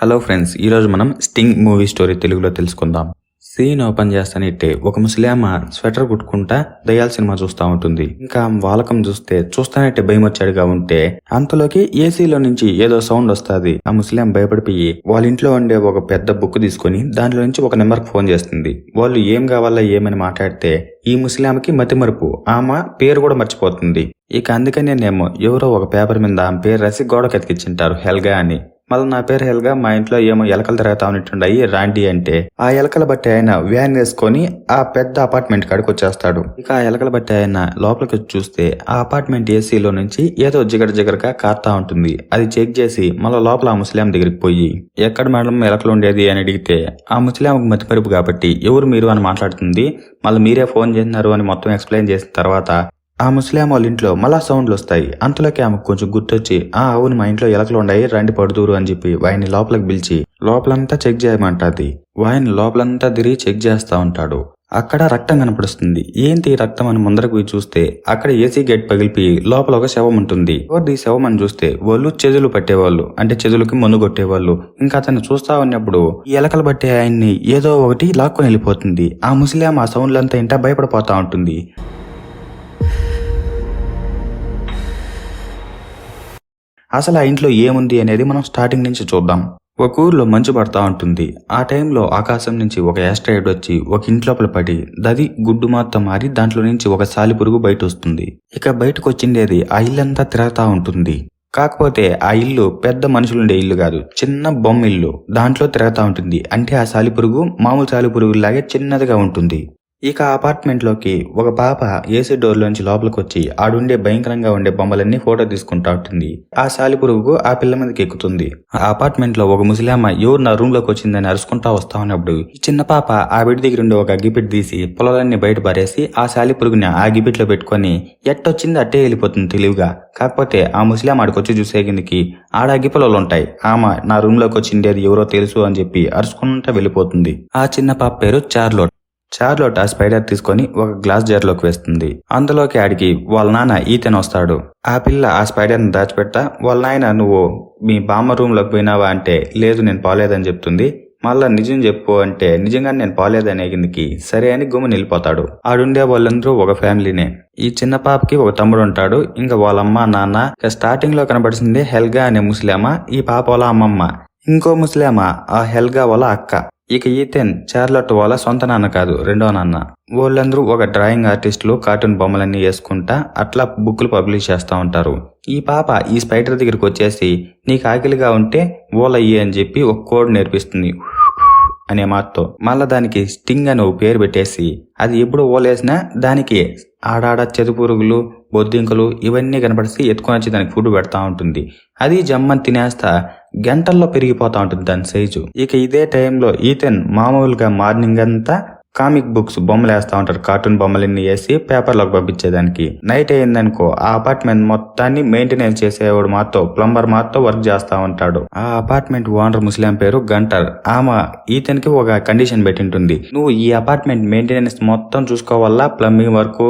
Hello friends ఈరోజు మనం sting movie story తెలుగులో తెలుసుకుందాం. సీన్ ఓపెన్ చేస్తానిట్టే ఒక ముసలామ స్వెటర్ కుట్టుకుంటా దయాల్ సినిమా చూస్తూ ఉంటుంది. ఇంకా వాలకం చూస్తే చూస్తానంటే భయం వచ్చాడుగా ఉంటే అంతలోకి ఏసీలో నుంచి ఏదో సౌండ్ వస్తుంది. ఆ ముసలాం భయపడిపోయి వాళ్ళ ఇంట్లో ఉండే ఒక పెద్ద బుక్ తీసుకొని దాంట్లో నుంచి ఒక నెంబర్కి ఫోన్ చేస్తుంది. వాళ్ళు ఏం కావాలా ఏమని మాట్లాడితే ఈ ముసలామకి మతిమరుపు ఆమె పేరు కూడా మర్చిపోతుంది. ఇక అందుకనేనేమో ఎవరో ఒక పేపర్ మీద ఆమె పేరు రాసి గోడకు ఎతికిచ్చింటారు హెల్గా అని. మళ్ళీ నా పేరు హెల్గా మా ఇంట్లో ఏమో ఎలకలు తిరుగుతా ఉన్నట్టుండయి రాండి అంటే. ఆ ఎలకల బట్టి ఆయన వ్యాన్ వేసుకొని ఆ పెద్ద అపార్ట్మెంట్ కాడికి వచ్చేస్తాడు. ఇక ఆ ఎలకల బట్టి ఆయన లోపలికి వచ్చి చూస్తే ఆ అపార్ట్మెంట్ ఏసీలో నుంచి ఏదో జిగడ జిగరగా కారుతా ఉంటుంది. అది చెక్ చేసి మళ్ళీ లోపల ఆ ముస్లాం దగ్గరికి పోయి ఎక్కడ మేడం ఎలకలు ఉండేది? అని అడిగితే ఆ ముస్లింకి మతిపరుపు కాబట్టి ఎవరు మీరు అని మాట్లాడుతుంది మళ్ళీ మీరే ఫోన్ చేసినారు అని మొత్తం ఎక్స్ప్లెయిన్ చేసిన తర్వాత ఆ ముస్లిం వాళ్ళ ఇంట్లో మళ్ళా సౌండ్లు వస్తాయి. అంతలోకి ఆమెకు కొంచెం గుర్తొచ్చి ఆ అవును మా ఇంట్లో ఎలకలు ఉన్నాయి రండి పడుదూరు అని చెప్పి వాయిని లోపలికి పిలిచి లోపలంతా చెక్ చేయమంటది. వాయిని లోపలంతా తిరిగి చెక్ చేస్తా ఉంటాడు. అక్కడ రక్తం కనపడుస్తుంది. ఏంటి రక్తం అని ముందరకు చూస్తే అక్కడ ఏసీ గేట్ పగిలిపి లోపల ఒక శవం ఉంటుంది. ఎవరిది శవం అని చూస్తే వాళ్ళు చెదులు పట్టేవాళ్ళు అంటే చెదులకి మందు కొట్టేవాళ్ళు. ఇంకా అతను చూస్తా ఉన్నప్పుడు ఈ ఎలకలు బట్టే ఆయన్ని ఏదో ఒకటి లాక్కొని వెళ్ళిపోతుంది. ఆ ముస్లిం ఆ సౌండ్లంతా ఇంటా భయపడిపోతా ఉంటుంది. అసలు ఆ ఇంట్లో ఏముంది అనేది మనం స్టార్టింగ్ నుంచి చూద్దాం. ఒక ఊర్లో మంచు పడతా ఉంటుంది. ఆ టైంలో ఆకాశం నుంచి ఒక యాస్ట్రాయిడ్ వచ్చి ఒక ఇంట్లోపల పడి దది గుడ్డు మాత్రం మారి దాంట్లో నుంచి ఒక సాలిపురుగు బయట వస్తుంది ఇక బయటకు వచ్చిండేది ఆ ఇల్లంతా తిరగతా ఉంటుంది. కాకపోతే ఆ ఇల్లు పెద్ద మనుషులుండే ఇల్లు కాదు చిన్న బొమ్మ ఇల్లు. దాంట్లో తిరగతా ఉంటుంది. అంటే ఆ సాలిపురుగు మామూలు సాలిపురుగులాగే చిన్నదిగా ఉంటుంది. ఇక అపార్ట్మెంట్లోకి ఒక పాప ఏసీ డోర్ లోంచి లోపలికి వచ్చి ఆడుండే భయంకరంగా ఉండే బొమ్మలన్నీ ఫోటో తీసుకుంటా ఉంటుంది. ఆ సాలిపురుగుకు ఆ పిల్ల మీదకి ఎక్కుతుంది. ఆ అపార్ట్మెంట్లో ఒక ముసలామ ఎవరు నా రూమ్లోకి వచ్చిందని అరుచుకుంటా వస్తా ఉన్నప్పుడు ఈ చిన్న పాప ఆ బిడ్డ దగ్గర ఉండే ఒక అగ్గిపెట్టి తీసి పొలాలన్నీ బయట పారేసి ఆ సాలిపురుగుని ఆ అగ్గిపెట్లో పెట్టుకొని ఎట్టొచ్చింది అట్టే వెళ్ళిపోతుంది తెలివిగా. కాకపోతే ఆ ముస్లిం ఆడికి వచ్చి చూసే కిందకి ఆడ అగ్గిపొలాలు ఉంటాయి. ఆమె నా రూమ్లోకి వచ్చిండేది ఎవరో తెలుసు అని చెప్పి అరుచుకుంటా వెళ్ళిపోతుంది. ఆ చిన్న పాప పేరు చార్లోట్. చార్లోట్ ఆ స్పైడర్ తీసుకొని ఒక గ్లాస్ జార్లోకి వేస్తుంది. అందులోకి ఆడికి వాళ్ళ నాన్న ఈతెన్ వస్తాడు. ఆ పిల్ల ఆ స్పైడర్ని దాచిపెట్ట వాళ్ళ నాయన నువ్వు మీ బామ్మ రూమ్లోకి పోయినావా అంటే లేదు నేను పోలేదని చెప్తుంది. మళ్ళా నిజం చెప్పు అంటే నిజంగా నేను పోలేదనే కిందకి సరే అని గుమ్మ నిలిపోతాడు. ఆడుండే వాళ్ళందరూ ఒక ఫ్యామిలీనే. ఈ చిన్న పాపకి ఒక తమ్ముడు ఉంటాడు. ఇంకా వాళ్ళమ్మ నాన్న ఇక స్టార్టింగ్లో కనబడిసింది హెల్గా అనే ముస్లిమా ఈ పాప వాళ్ళ అమ్మమ్మ. ఇంకో ముస్లిమా ఆ హెల్గా వాళ్ళ అక్క. ఇక ఈతెన్ చార్లట్ వాళ్ళ సొంత నాన్న కాదు రెండో నాన్న. వాళ్ళందరూ ఒక డ్రాయింగ్ ఆర్టిస్టులు కార్టూన్ బొమ్మలన్నీ వేసుకుంటా అట్లా బుక్లు పబ్లిష్ చేస్తూ ఉంటారు. ఈ పాప ఈ స్పైడర్ దగ్గరికి వచ్చేసి నీకు ఆకలిగా ఉంటే ఓలయ్యి అని చెప్పి ఒక కోడ్ నేర్పిస్తుంది. అనే మాటతో మళ్ళా దానికి స్టింగ్ అని ఓ పేరు పెట్టేసి అది ఎప్పుడు ఓలేసినా దానికి ఆడాడ చెదుపురుగులు బొద్దింకలు ఇవన్నీ కనపడిసి ఎత్తుకొని వచ్చి దానికి ఫుడ్ పెడతా ఉంటుంది. అది జమ్మని తినేస్తా గంటల్లో పెరిగిపోతా ఉంటుంది దాని సైజు. ఇక ఇదే టైంలో ఈతెన్ మామూలుగా మార్నింగ్ అంతా కామిక్ బుక్స్ బొమ్మలు వేస్తా ఉంటారు. కార్టూన్ బొమ్మలన్నీ వేసి పేపర్లోకి పంపించేదానికి. నైట్ అయిందనుకో ఆ అపార్ట్మెంట్ మొత్తాన్ని మెయింటెనెన్స్ చేసేవాడు మాతో ప్లంబర్ మాతో వర్క్ చేస్తా ఉంటాడు. ఆ అపార్ట్మెంట్ ఓనర్ ముస్లిం పేరు గంటర్. ఆమె ఈతనికి ఒక కండిషన్ పెట్టింటుంది. నువ్వు ఈ అపార్ట్మెంట్ మెయింటెనెన్స్ మొత్తం చూసుకోవాలా? ప్లంబింగ్ వర్క్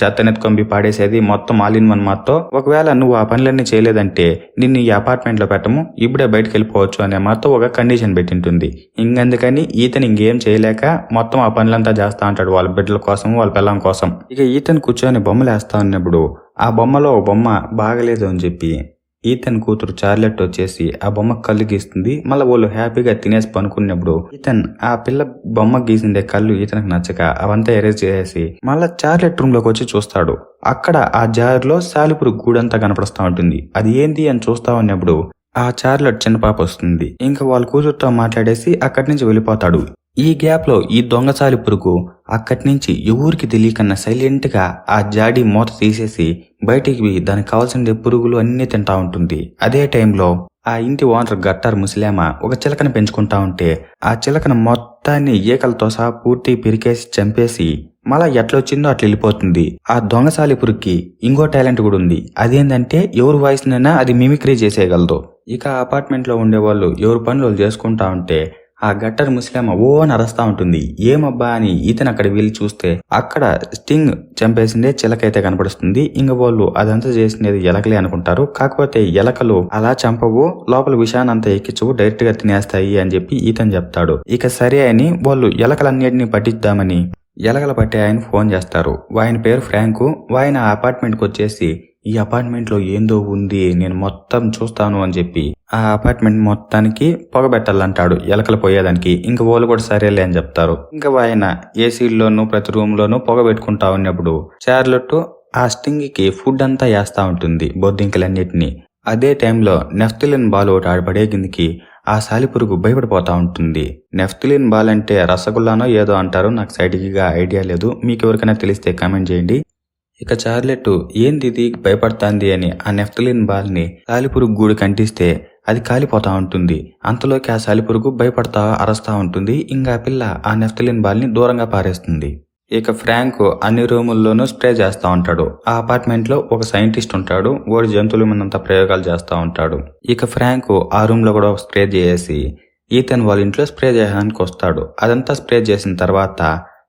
చెత్తనెత్తుకొని పాడేసేది మొత్తం ఆల్ ఇన్ వన్ మాతో ఒకవేళ నువ్వు ఆ పనులన్నీ చేయలేదంటే నిన్ను ఈ అపార్ట్మెంట్లో పెట్టము ఇప్పుడే బయటకు వెళ్ళిపోవచ్చు అనే మాతో ఒక కండిషన్ పెట్టింటుంది. ఇంకందుకని ఈతను ఇంకేం చేయలేక మొత్తం ఆ పనులంతా చేస్తా ఉంటాడు వాళ్ళ బిడ్డల కోసం వాళ్ళ పిల్లం కోసం. ఇక ఈతను కూర్చొని బొమ్మలు వేస్తా ఉన్నప్పుడు ఆ బొమ్మలో ఒక బొమ్మ బాగలేదు అని చెప్పి ఈతన్ కూతురు చార్లెట్ వచ్చేసి ఆ బొమ్మ కళ్ళు గీస్తుంది. మళ్ళీ వాళ్ళు హ్యాపీగా తినేసి పనుకున్నప్పుడు ఈతన్ ఆ పిల్ల బొమ్మ గీసిందే కళ్ళు ఈతనికి నచ్చక అవంతా ఎరేజ్ చేసేసి మళ్ళా చార్లెట్ రూమ్లోకి వచ్చి చూస్తాడు. అక్కడ ఆ జార్లో సాలిపురు గూడంతా కనపడుస్తూ ఉంటుంది. అది ఏంటి అని చూస్తా ఉన్నప్పుడు ఆ చార్లెట్ చిన్న పాప వస్తుంది. ఇంకా వాళ్ళ కూతురుతో మాట్లాడేసి అక్కడి నుంచి వెళ్ళిపోతాడు. ఈ గ్యాప్లో ఈ దొంగసాలి పురుగు అక్కడి నుంచి ఎవరికి తెలియకన్నా సైలెంట్గా ఆ జాడి మూత తీసేసి బయటికి పోయి దానికి కావాల్సిన పురుగులు అన్నీ తింటా ఉంటుంది. అదే టైంలో ఆ ఇంటి ఓనర్ గట్టారు ముసలేమ ఒక చిలకను పెంచుకుంటా ఉంటే ఆ చిలకను మొత్తాన్ని ఈకలతో సహా పూర్తి పిరికేసి చంపేసి మళ్ళా ఎట్లొచ్చిందో అట్లా వెళ్ళిపోతుంది. ఆ దొంగసాలి పురుగుకి ఇంకో టాలెంట్ కూడా ఉంది. అదేంటంటే ఎవరు వాయిస్నైనా అది మిమిక్రీ చేసేయగలదు. ఇక అపార్ట్మెంట్లో ఉండేవాళ్ళు ఎవరు పనులు చేసుకుంటా ఉంటే ఆ గట్టర్ ముస్లిం ఓ అని అరస్తా ఉంటుంది. ఏమబ్బా అని ఈతన్ అక్కడ వెళ్ళి చూస్తే అక్కడ స్టింగ్ చంపేసిందే చిలకైతే కనపడుస్తుంది. ఇంక వాళ్ళు అదంతా చేసినది ఎలకలే అనుకుంటారు. కాకపోతే ఎలకలు అలా చంపవు లోపల విషయాన్ని అంతా ఎక్కించవు డైరెక్ట్గా తినేస్తాయి అని చెప్పి ఈతను చెప్తాడు. ఇక సరే అని వాళ్ళు ఎలకలన్నిటిని పట్టిద్దామని ఎలకల పట్టే ఆయన ఫోన్ చేస్తారు. ఆయన పేరు ఫ్రాంకు. ఆయన అపార్ట్మెంట్కి వచ్చేసి ఈ అపార్ట్మెంట్లో ఏందో ఉంది నేను మొత్తం చూస్తాను అని చెప్పి ఆ అపార్ట్మెంట్ మొత్తానికి పొగ పెట్టాలంటాడు ఎలకలు పోయేదానికి ఇంక వాళ్ళు కూడా సరేలే అని చెప్తారు. ఇంకా ఆయన ఏసీల్లోనూ ప్రతి రూమ్ లోనూ పొగ పెట్టుకుంటా ఉన్నప్పుడు చార్లెట్ ఆ స్టింగ్కి ఫుడ్ అంతా వేస్తా ఉంటుంది బొద్దింకలన్నిటిని. అదే టైంలో నెఫ్తిలిన్ బాల్ ఒకటి ఆడపడే కిందికి ఆ సాలిపురుగు భయపడిపోతా ఉంటుంది. నెఫ్తిలిన్ బాల్ అంటే రసగుల్లానో ఏదో అంటారు నాకు సైడ్గా ఐడియా లేదు. మీకు ఎవరికైనా తెలిస్తే కామెంట్ చేయండి. ఇక చార్లెట్ ఏంది ఇది? భయపడుతుంది అని ఆ నెఫ్తలిన్ బాల్ని సాలిపురుగు గూడు కంటిస్తే అది కాలిపోతా ఉంటుంది. అంతలోకి ఆ సాలిపురుగు భయపడతా అరస్తా ఉంటుంది. ఇంకా పిల్ల ఆ నెఫ్తలిన్ బాల్ని దూరంగా పారేస్తుంది. ఇక ఫ్రాంక్ అన్ని రూముల్లోనూ స్ప్రే చేస్తా ఉంటాడు. ఆ అపార్ట్మెంట్లో ఒక సైంటిస్ట్ ఉంటాడు. ఓడి జంతువుల మీదంతా ప్రయోగాలు చేస్తా ఉంటాడు. ఇక ఫ్రాంక్ ఆ రూమ్లో కూడా స్ప్రే చేసి ఈతన్ వాళ్ళ ఇంట్లో స్ప్రే చేయడానికి వస్తాడు. అదంతా స్ప్రే చేసిన తర్వాత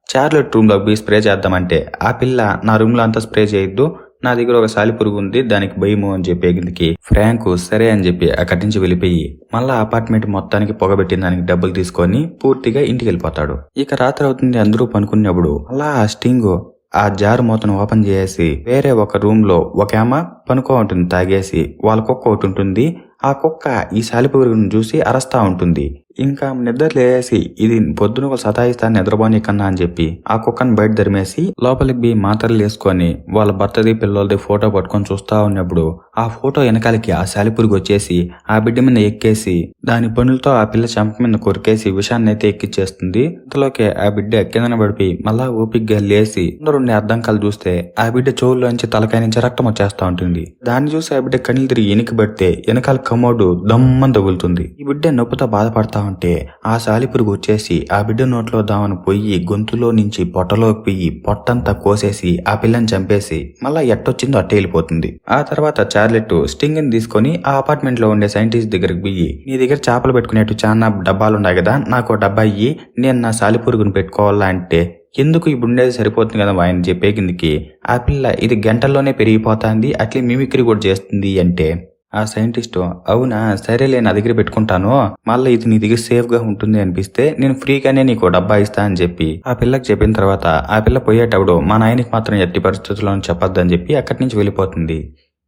చార్లెట్ రూమ్లో పోయి స్ప్రే చేద్దామంటే ఆ పిల్ల నా రూమ్లో అంతా స్ప్రే చేయొద్దు నా దగ్గర ఒక సాలి పురుగు ఉంది దానికి భయము అని చెప్పి ఎగిరికి ఫ్రాంకు సరే అని చెప్పి అక్కడి నుంచి వెళ్ళిపోయి మళ్ళా అపార్ట్మెంట్ మొత్తానికి పొగబెట్టిన దానికి డబ్బులు తీసుకొని పూర్తిగా ఇంటికి వెళ్ళిపోతాడు. ఇక రాత్రి అవుతుంది అందరూ పనుకున్నప్పుడు అలా ఆ స్టింగ్ ఆ జారు మూతను ఓపెన్ చేసి వేరే ఒక రూమ్లో ఒక ఆమె పనుకో ఉంటుంది తాగేసి వాళ్ళ కుక్క ఒకటి ఉంటుంది ఆ కుక్క ఈ సాలిపురుగును చూసి అరస్తా ఉంటుంది. ఇంకా నిద్ర లేసి ఇది పొద్దున ఒక సతాయిస్తాను నిద్రపోని కన్నా అని చెప్పి ఆ కుక్కను బయట ధరిమేసి లోపలికి బి మాత్రలు వేసుకొని వాళ్ళ భర్తది పిల్లలది ఫోటో పట్టుకొని చూస్తా ఉన్నప్పుడు ఆ ఫోటో వెనకాలకి ఆ శాలిపురుగు వచ్చేసి ఆ బిడ్డ మీద ఎక్కేసి దాని పనులతో ఆ పిల్ల చెంప మీద కొరికేసి విషాన్ని అయితే ఎక్కిచ్చేస్తుంది. అంతలోకే ఆ బిడ్డ కిందన పడిపోయి మళ్ళా ఓపిగ్గా లేసి రెండు అద్దంకాలు చూస్తే ఆ బిడ్డ చెవుల్లోంచి తలకాయ నుంచి రక్తం వచ్చేస్తా ఉంటుంది. దాన్ని చూసి ఆ బిడ్డ కళ్ళు తిరిగి వెనక్కి పడితే వెనకాల కమోడు దమ్మని తగులుతుంది. ఈ బిడ్డ నొప్పితో బాధపడతా ఉంటే ఆ సాలిపురుగు వచ్చేసి ఆ బిడ్డ నోట్లో దామను పొయ్యి గొంతులో నుంచి పొట్టలో పొయ్యి పొట్టంతా కోసేసి ఆ పిల్లని చంపేసి మళ్ళా ఎట్టొచ్చిందో అట్టే వెళ్ళిపోతుంది. ఆ తర్వాత చార్లెట్ స్టింగ్ని తీసుకొని ఆ అపార్ట్మెంట్లో ఉండే సైంటిస్ట్ దగ్గరికి పోయి నీ దగ్గర చేపలు పెట్టుకునేట్టు చాలా డబ్బాలు ఉన్నాయి కదా నాకు ఓ డబ్బా ఇయ్యి నేను నా సాలిపురుగుని పెట్టుకోవాలా అంటే ఎందుకు ఇప్పుడు ఉండేది సరిపోతుంది కదా ఆయన చెప్పే కిందికి ఆ పిల్ల ఇది గంటల్లోనే పెరిగిపోతుంది అట్లే మిమిక్రీ కూడా చేస్తుంది అంటే ఆ సైంటిస్ట్ అవునా? సరేలే నా దగ్గర పెట్టుకుంటాను. మళ్ళీ ఇది నీ దగ్గర సేఫ్గా ఉంటుంది అనిపిస్తే నేను ఫ్రీగానే నీకు డబ్బా ఇస్తా అని చెప్పి ఆ పిల్లకి చెప్పిన తర్వాత ఆ పిల్ల పోయేటప్పుడు మా నాయనకి మాత్రం ఎట్టి పరిస్థితుల్లో చెప్పొద్దని చెప్పి అక్కడి నుంచి వెళ్ళిపోతుంది.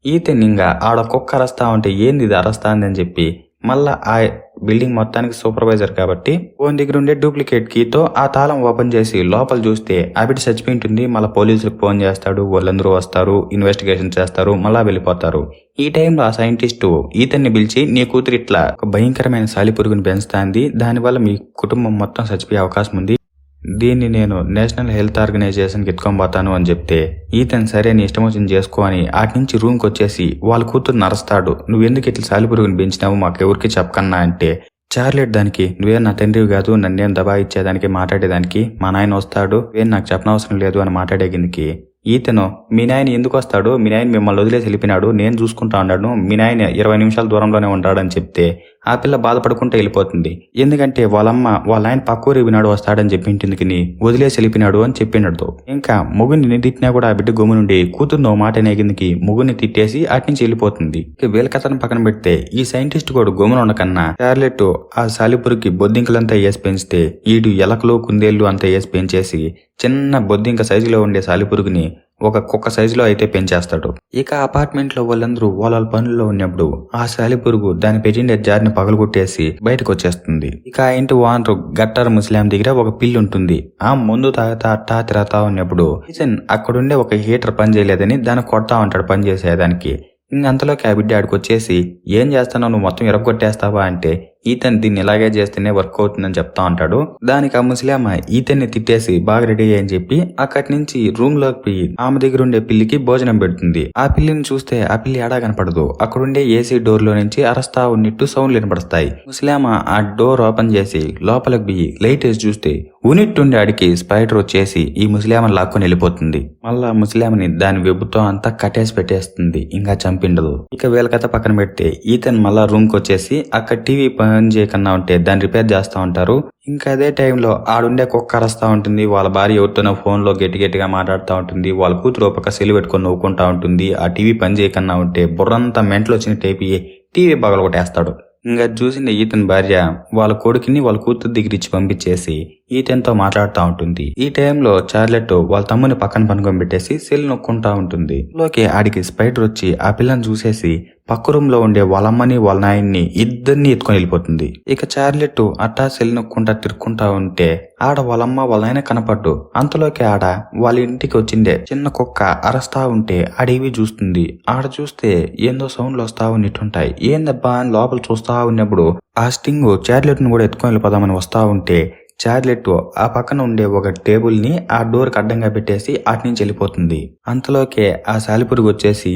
ఈతన్ ఇంకా ఆడ కుక్క అరస్తా ఉంటే ఏంది ఇది అరస్తా అని చెప్పి మళ్ళా ఆ బిల్డింగ్ మొత్తానికి సూపర్వైజర్ కాబట్టి ఫోన్ దగ్గర ఉండే డూప్లికేట్ కీతో ఆ తాళం ఓపెన్ చేసి లోపల చూస్తే ఆవిడ చచ్చిపోయి ఉంటుంది మళ్ళీ పోలీసులకు ఫోన్ చేస్తాడు. వాళ్ళందరూ వస్తారు. ఇన్వెస్టిగేషన్ చేస్తారు. మళ్ళా వెళ్ళిపోతారు. ఈ టైంలో ఆ సైంటిస్టు ఈతన్ని పిలిచి నీ కూతురు ఇట్లా ఒక భయంకరమైన సాలిపురుగుని పెంచుతాంది. దానివల్ల మీ కుటుంబం మొత్తం చచ్చిపోయే అవకాశం ఉంది. దీన్ని నేను నేషనల్ హెల్త్ ఆర్గనైజేషన్కి ఎత్తుకొని పోతాను అని చెప్తే ఈతన్ సరే నీ ఇష్టం వచ్చింది చేసుకో అని అటు నుంచి రూమ్కి వచ్చేసి వాళ్ళ కూతురు నరస్తాడు నువ్వెందుకు ఇట్లా సాలిపురుగుని పెంచినావు మాకెవరికి చెప్పకన్నా అంటే చార్లెట్ దానికి నువ్వేం నా తండ్రివి కాదు నన్నేం దబా ఇచ్చేదానికి మాట్లాడేదానికి? మా నాయన వస్తాడు ఏం నాకు చెప్పనవసరం లేదు అని మాట్లాడేగిందికి ఈతను మీ నాయన ఎందుకు వస్తాడు? మీ నాయన మిమ్మల్ని వదిలేసి వెళ్ళిపోయినాడు నేను చూసుకుంటా ఉన్నాడు మీ నాయన ఇరవై నిమిషాల దూరంలోనే ఉంటాడని చెప్తే ఆ పిల్ల బాధపడుకుంటే వెళ్ళిపోతుంది. ఎందుకంటే వాళ్ళమ్మ వాళ్ళ ఆయన పక్కూరి వినాడు వస్తాడని చెప్పి ఇంటికి వదిలేసి వెళ్ళిపోయినాడు అని చెప్పినడు. ఇంకా మొగుని తిట్టినా కూడా ఆ బిడ్డ గుమ్ము నుండి కూతురు మాట నేగిందికి మొగుని తిట్టేసి అట్నుంచి వెళ్ళిపోతుంది. వీళ్ళ కథను పక్కన పెడితే ఈ సైంటిస్ట్ కూడా గుమ్మను ఉండకన్నా చార్లెట్ ఆ సాలిపురికి బొద్దింకలంతా వేసి పెంచితే ఈడు ఎలకలు కుందేళ్ళు అంతా వేసి పెంచేసి చిన్న బొద్దింక సైజులో ఉండే సాలిపురుగుని ఒక కుక్క సైజులో అయితే పెంచేస్తాడు. ఇక అపార్ట్మెంట్లో వాళ్ళందరూ వాళ్ళ పనుల్లో ఉన్నప్పుడు ఆ సాలిపురుగు దాని పెట్టిండే జార్ని పగలగొట్టేసి బయటకు వచ్చేస్తుంది ఇక ఆ ఇంటి ఓనర్ గట్టార్ ముస్లాం దగ్గర ఒక పిల్లి ఉంటుంది. ఆ ముందు తాగుతా అట్టా తిరగతా ఉన్నప్పుడు కిచెన్ అక్కడుండే ఒక హీటర్ పని చేయలేదని దాన్ని కొడతా ఉంటాడు పని చేసేదానికి. ఇంకంతలోకి ఆ బిడ్డ ఆడికి వచ్చేసి ఏం చేస్తానో నువ్వు మొత్తం ఇరగొట్టేస్తావా అంటే ఈతన్ దీన్ని ఇలాగే చేస్తేనే వర్క్ అవుతుందని చెప్తా ఉంటాడు. దానికి ఆ ముసలామ ఈతన్ని తిట్టేసి బాగా రెడీ అని చెప్పి అక్కడి నుంచి రూమ్లోకి పోయి ఆమె దగ్గర ఉండే పిల్లికి భోజనం పెడుతుంది. ఆ పిల్లిని చూస్తే ఆ పిల్లి ఎడా కనపడదు. అక్కడుండే ఏసీ డోర్లో నుంచి అరస్తా ఉన్నట్టు సౌండ్లు వినపడతాయి. ముసలామ ఆ డోర్ ఓపెన్ చేసి లోపలికి పోయి లైట్ వేసి చూస్తే ఉనిట్టుండి ఆడికి స్పైడర్ వచ్చేసి ఈ ముసలామని లాక్కొని వెళ్ళిపోతుంది. మళ్ళా ముసలామని దాని వెబ్బుతో అంతా కట్టేసి పెట్టేస్తుంది. ఇంకా చంపిండదు. ఇక వీళ్ళ కథ పక్కన పెడితే ఈతన్ మళ్ళా రూమ్కి వచ్చేసి అక్కడ టీవీ ఎర్న్ చేయకుండా ఉంటే దాన్ని రిపేర్ చేస్తూ ఉంటారు. ఇంకా అదే టైంలో ఆడుండే కుక్క అరస్తూ ఉంటుంది. వాళ్ళ భార్య ఎవరితోనో ఫోన్లో గట్టి గట్టిగా మాట్లాడుతూ ఉంటుంది. వాళ్ళ కూతురు ఒక పక్క పెట్టుకొని నవ్వుకుంటా ఉంటుంది. ఆ టీవీ పని చేయకుండా ఉంటే బుర్రంతా మెంటలు వచ్చిన టేపీ టీవీ పగలకొట్టేస్తాడు ఇంకా చూసిన ఈతన్ భార్య వాళ్ళ కొడుకుని వాళ్ళ కూతురు దగ్గరిచ్చి పంపించేసి ఈటెన్తో మాట్లాడుతూ ఉంటుంది. ఈ టైంలో చార్లెట్ వాళ్ళ తమ్ముని పక్కన పనుకొని పెట్టేసి సెల్ నొక్కుంటా ఉంటుంది. లోకి ఆడికి స్పైడర్ వచ్చి ఆ పిల్లని చూసేసి పక్క రూమ్లో ఉండే వాళ్ళమ్మని వాళ్ళ నాయన్ని ఇద్దరిని ఎత్తుకొని వెళ్ళిపోతుంది. ఇక చార్లెట్ అట్టా సెల్ నొక్కుంటా తిరుక్కుంటా ఉంటే ఆడ వాళ్ళమ్మ వాళ్ళ నాయన కనపడ్డు. అంతలోకి ఆడ వాళ్ళ ఇంటికి వచ్చిండే చిన్న కుక్క అరస్తా ఉంటే అడివి చూస్తుంది. ఆడ చూస్తే ఏందో సౌండ్లు వస్తా ఉన్నట్టుంటాయి. ఏందబ్బా అని లోపల చూస్తా ఉన్నప్పుడు ఆ స్టింగ్ చార్లెట్ను కూడా ఎత్తుకొని వెళ్ళిపోదామని వస్తా ఉంటే చార్లెట్ ఆ పక్కన ఉండే ఒక టేబుల్ని ఆ డోర్కి అడ్డంగా పెట్టేసి అటు నుంచి వెళ్ళిపోతుంది. అంతలోకే ఆ సాలిపురుగు వచ్చేసి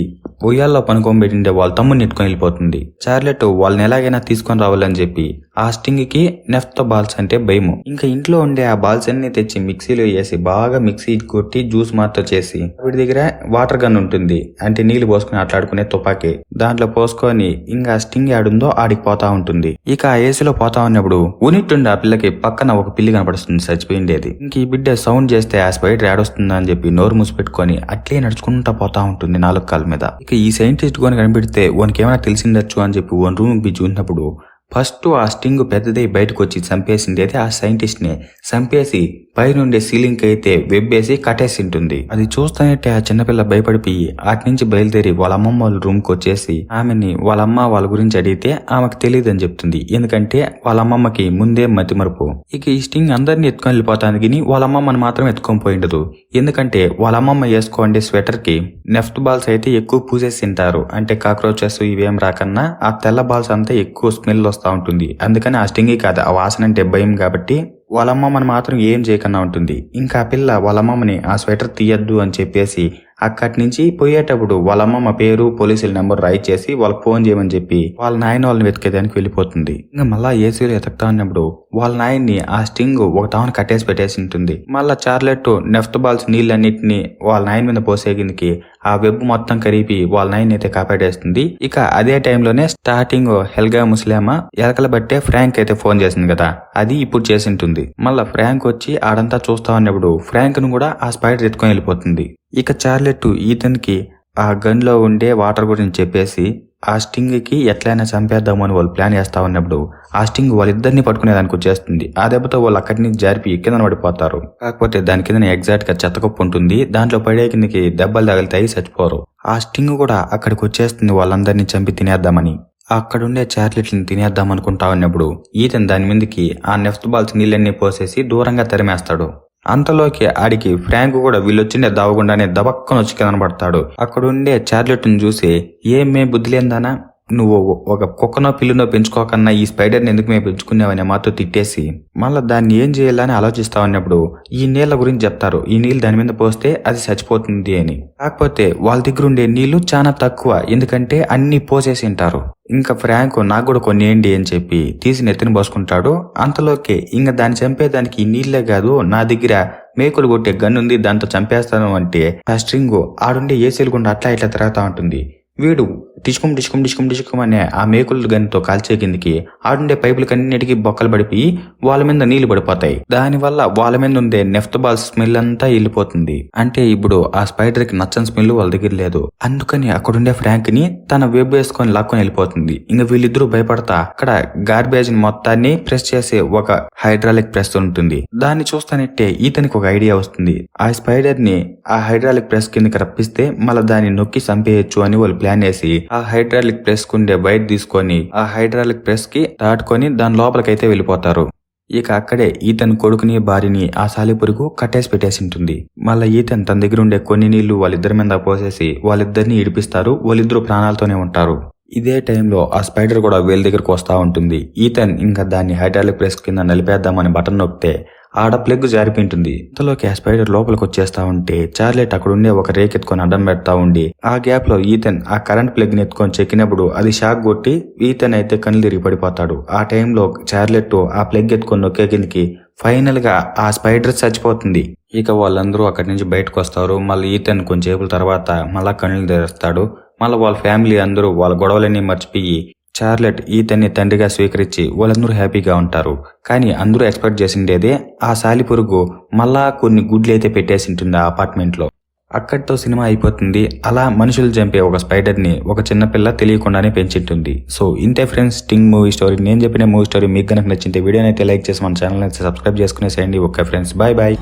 ఉయ్యాల్లో పనుకోబెట్టిండే వాళ్ళ తమ్ముని నెట్టుకొని వెళ్ళిపోతుంది. చార్లెట్ వాళ్ళని ఎలాగైనా తీసుకొని రావాలని చెప్పి ఆ స్టింగ్కి నెఫ్ట్ బాల్స్ అంటే భయము. ఇంకా ఇంట్లో ఉండే ఆ బాల్స్ అన్ని తెచ్చి మిక్సీలో వేసి బాగా మిక్సీ కొట్టి జ్యూస్ మాత్రం చేసి వీడి దగ్గర వాటర్ గన్ ఉంటుంది. అంటే నీళ్ళు పోసుకుని ఆటలాడుకునే తుపాకీ. దాంట్లో పోసుకొని ఇంకా స్టింగ్ ఆడుందో ఆడికి పోతా ఉంటుంది. ఇక ఆ ఏసీలో పోతా ఉన్నప్పుడు ఉనిట్టుండి ఆ పిల్లకి పక్కన ఒక పిల్లి కనపడుతుంది చచ్చిపోయిండేది. ఇంక ఈ బిడ్డ సౌండ్ చేస్తే ఆ స్పైడర్ ఆడొస్తుందని చెప్పి నోరు మూసిపెట్టుకొని అట్లే నడుచుకుంటా పోతా ఉంటుంది నాలుగు కాళ్ళ మీద. ఇక ఈ సైంటిస్ట్ కొని కనిపెడితే వానికి ఏమైనా తెలిసిండొచ్చు అని చెప్పి వన్ రూమ్ బి చూసినప్పుడు ఫస్ట్ ఆ స్టింగ్ పెద్దదై బయటకు వచ్చి చంపేసింది అయితే ఆ సైంటిస్ట్ని చంపేసి పైనుండే సీలింగ్ అయితే వెబ్బేసి కట్టేసి ఉంటుంది అది చూస్తానంటే ఆ చిన్నపిల్ల భయపడిపోయి అటు నుంచి బయలుదేరి వాళ్ళ అమ్మమ్మ వాళ్ళ రూమ్కి వచ్చేసి ఆమెని వాళ్ళ అమ్మ వాళ్ళ గురించి అడిగితే ఆమెకు తెలియదని చెప్తుంది. ఎందుకంటే వాళ్ళ అమ్మమ్మకి ముందే మతి మరుపు ఇక ఈ స్టింగ్ అందరిని ఎత్తుకొని వెళ్ళిపోతాను కానీ వాళ్ళ అమ్మమ్మని మాత్రం ఎత్తుకొని పోయిండదు. ఎందుకంటే వాళ్ళ అమ్మమ్మ వేసుకోండి స్వెటర్కి నెఫ్ట్ బాల్స్ అయితే ఎక్కువ పూసేసి తింటారు. అంటే కాక్రోచెస్ ఇవేం రాకన్నా ఆ తెల్ల బాల్స్ అంతా ఎక్కువ స్మెల్ వస్తూ ఉంటుంది. అందుకని ఆ స్టింగి కాదు ఆ వాసన అంటే భయం కాబట్టి వాళ్ళ అమ్మమ్మని మాత్రం ఏం చేయకుండా ఉంటుంది. ఇంకా ఆ పిల్ల వాళ్ళ అమ్మమ్మని ఆ స్వెటర్ తీయద్దు అని చెప్పేసి అక్కడి నుంచి పోయేటప్పుడు వాళ్ళ అమ్మమ్మ పేరు పోలీసుల నెంబర్ రైట్ చేసి వాళ్ళకి ఫోన్ చేయమని చెప్పి వాళ్ళ నాయన వాళ్ళని వెతికేదానికి వెళ్ళిపోతుంది. ఇంకా మళ్ళా ఏసీలో ఎతకతా ఉన్నప్పుడు వాళ్ళ నాయన్ని ఆ స్టింగ్ ఒక తాను కట్టేసి పెట్టేసి ఉంటుంది. మళ్ళా చార్లెట్ నెఫ్ట్ బాల్స్ నీళ్ళన్నిటిని వాళ్ళ నాయన మీద పోసేగిందికి ఆ వెబ్ మొత్తం కరిపి వాళ్ళ నాయన్ అయితే కాపాడేస్తుంది. ఇక అదే టైంలోనే స్టార్టింగ్ హెల్గా ముస్లామా ఎలకల బట్టే ఫ్రాంక్ అయితే ఫోన్ చేసింది కదా అది ఇప్పుడు చేసింటుంది. మళ్ళా ఫ్రాంక్ వచ్చి ఆడంతా చూస్తా ఉన్నప్పుడు ఫ్రాంక్ను కూడా ఆ స్పైడర్ ఎత్తుకొని వెళ్ళిపోతుంది. ఇక చార్లెట్ ఈతన్కి ఆ గన్లో ఉండే వాటర్ గురించి చెప్పేసి ఆ స్టింగ్కి ఎట్లయినా చంపేద్దామని వాళ్ళు ప్లాన్ చేస్తా ఉన్నప్పుడు ఆ స్టింగ్ వాళ్ళిద్దరిని పట్టుకునేదానికి వచ్చేస్తుంది. ఆ దెబ్బతో వాళ్ళు అక్కడి నుంచి జారిపి కింద పడిపోతారు. కాకపోతే దాని కింద ఎగ్జాక్ట్గా చెత్తకప్పు చెత్తకొప్పు ఉంటుంది. దాంట్లో పడే కిందకి దెబ్బలు తగిలితాయి చచ్చిపోరు. ఆ స్టింగ్ కూడా అక్కడికి వచ్చేస్తుంది వాళ్ళందరినీ చంపి తినేద్దామని. అక్కడుండే చార్లెట్లను తినేద్దాం అనుకుంటా ఉన్నప్పుడు ఈతన్ దాని మీదకి ఆ నెఫ్ట్ బాల్స్ నీళ్ళన్నీ పోసేసి దూరంగా తరిమేస్తాడు. అంతలోకి ఆడికి ఫ్రాంక్ కూడా వీళ్ళొచ్చిండే దావకుండానే దబక్కన వచ్చి కింద అక్కడుండే చార్లెట్ను చూసి ఏం బుద్ధి లేదానా నువ్వు ఒక కుక్కనో పిల్లునో పెంచుకోకన్నా ఈ స్పైడర్ని ఎందుకు మేము పెంచుకున్నావనే మాతో తిట్టేసి మళ్ళీ దాన్ని ఏం చేయాలని ఆలోచిస్తా ఉన్నప్పుడు ఈ నీళ్ళ గురించి చెప్తారు. ఈ నీళ్ళు దాని మీద పోస్తే అది చచ్చిపోతుంది అని. కాకపోతే వాళ్ళ దగ్గర ఉండే నీళ్ళు చాలా తక్కువ ఎందుకంటే అన్ని పోసేసి ఉంటారు ఇంకా ఫ్రాంక్ నాకు కూడా కొనియండి అని చెప్పి తీసి నెత్తిన పోసుకుంటాడు. అంతలోకే ఇంకా దాన్ని చంపేదానికి ఈ నీళ్ళే కాదు నా దగ్గర మేకులు కొట్టే గన్ను ఉంది దాంతో చంపేస్తాను అంటే ఆ స్ట్రింగ్ ఆడుండే ఏసీలు గుండా అట్లా ఇట్లా తిరుగుతా ఉంటుంది. వీడు టిష్కుం టిష్కుం టిష్కుం టిష్కుం అనే ఆ మేకుల గనితో కాల్చే కిందికి ఆడుండే పైపులకన్నిటికీ బొక్కలు పడిపోయి వాళ్ళ మీద నీళ్ళు పడిపోతాయి. దానివల్ల వాళ్ళ మీద ఉండే నెఫ్ట్ బాల్ స్మెల్ అంతా వెళ్ళిపోతుంది అంటే ఇప్పుడు ఆ స్పైడర్కి నచ్చని స్మెల్ వాళ్ళ దగ్గర లేదు. అందుకని అక్కడుండే ఫ్రాంక్ని తన వెబ్ వేసుకొని లాక్కొని వెళ్ళిపోతుంది. ఇంకా వీళ్ళిద్దరూ భయపడతా అక్కడ గార్బేజ్ మొత్తాన్ని ప్రెస్ చేసే ఒక హైడ్రాలిక్ ప్రెస్ ఉంటుంది. దాన్ని చూస్తానంటే ఈతనికి ఒక ఐడియా వస్తుంది. ఆ స్పైడర్ని ఆ హైడ్రాలిక్ ప్రెస్ కిందకి రప్పిస్తే మళ్ళీ దాన్ని నొక్కి చంపేయచ్చు అని వాళ్ళు ప్లాన్ అనేసి ఆ హైడ్రాలిక్ ప్రెస్ కుండే బయట తీసుకొని ఆ హైడ్రాలిక్ ప్రెస్కి దాటుకొని దాని లోపలికైతే వెళ్ళిపోతారు. ఇక అక్కడే ఈతన్ కొడుకుని భార్యని ఆ సాలిపురుగు కట్టేసి పెట్టేసి ఉంటుంది. మళ్ళీ ఈతన్ తన దగ్గర ఉండే కొన్ని నీళ్ళు వాళ్ళిద్దరి మీద పోసేసి వాళ్ళిద్దరిని ఇడిపిస్తారు. వాళ్ళిద్దరూ ప్రాణాలతోనే ఉంటారు. ఇదే టైంలో ఆ స్పైడర్ కూడా వీళ్ళ దగ్గరకు వస్తూ ఉంటుంది. ఈతన్ ఇంకా దాన్ని హైడ్రాలిక్ ప్రెస్ కింద నలిపేద్దామని బటన్ నొక్కితే ఆడ ప్లగ్ జారిపోయింటుంది. ఇంతలోకి ఆ స్పైడర్ లోపలికి వచ్చేస్తా ఉంటే చార్లెట్ అక్కడుండే ఒక రేక్ ఎత్తుకొని అడ్డం పెడతా ఉండి ఆ గ్యాప్లో ఈతన్ ఆ కరెంట్ ప్లగ్ని ఎత్తుకొని చెక్కినప్పుడు అది షాక్ కొట్టి ఈతన్ అయితే కళ్ళు తిరిగి పడిపోతాడు. ఆ టైంలో చార్లెట్ ఆ ప్లగ్ ఎత్తుకొని నొక్కే కిందకి ఫైనల్గా ఆ స్పైడర్ చచ్చిపోతుంది. ఇక వాళ్ళందరూ అక్కడి నుంచి బయటకు వస్తారు మళ్ళీ ఈతన్ కొంచెంసేపుల తర్వాత మళ్ళా కళ్ళు తెరుస్తాడు. మళ్ళీ వాళ్ళ ఫ్యామిలీ అందరూ వాళ్ళ గొడవలన్నీ మర్చిపోయి చార్లెట్ ఈతన్ని తండ్రిగా స్వీకరించి వాళ్ళందరూ హ్యాపీగా ఉంటారు. కానీ అందరూ ఎక్స్పెక్ట్ చేసిండేదే ఆ సాలిపురుగు మళ్ళా కొన్ని గుడ్లు అయితే పెట్టేసి ఉంటుంది ఆ అపార్ట్మెంట్లో. అక్కడితో సినిమా అయిపోతుంది. అలా మనుషులు చంపే ఒక స్పైడర్ని ఒక చిన్నపిల్ల తెలియకుండానే పెంచింటుంది. సో ఇంతే ఫ్రెండ్స్ స్టింగ్ మూవీ స్టోరీ. నేను చెప్పిన మూవీ స్టోరీ మీకు కనుక నచ్చింది వీడియోనైతే లైక్ చేసి మన ఛానల్ అయితే subscribe చేసుకునేసేయండి. Okay friends bye bye.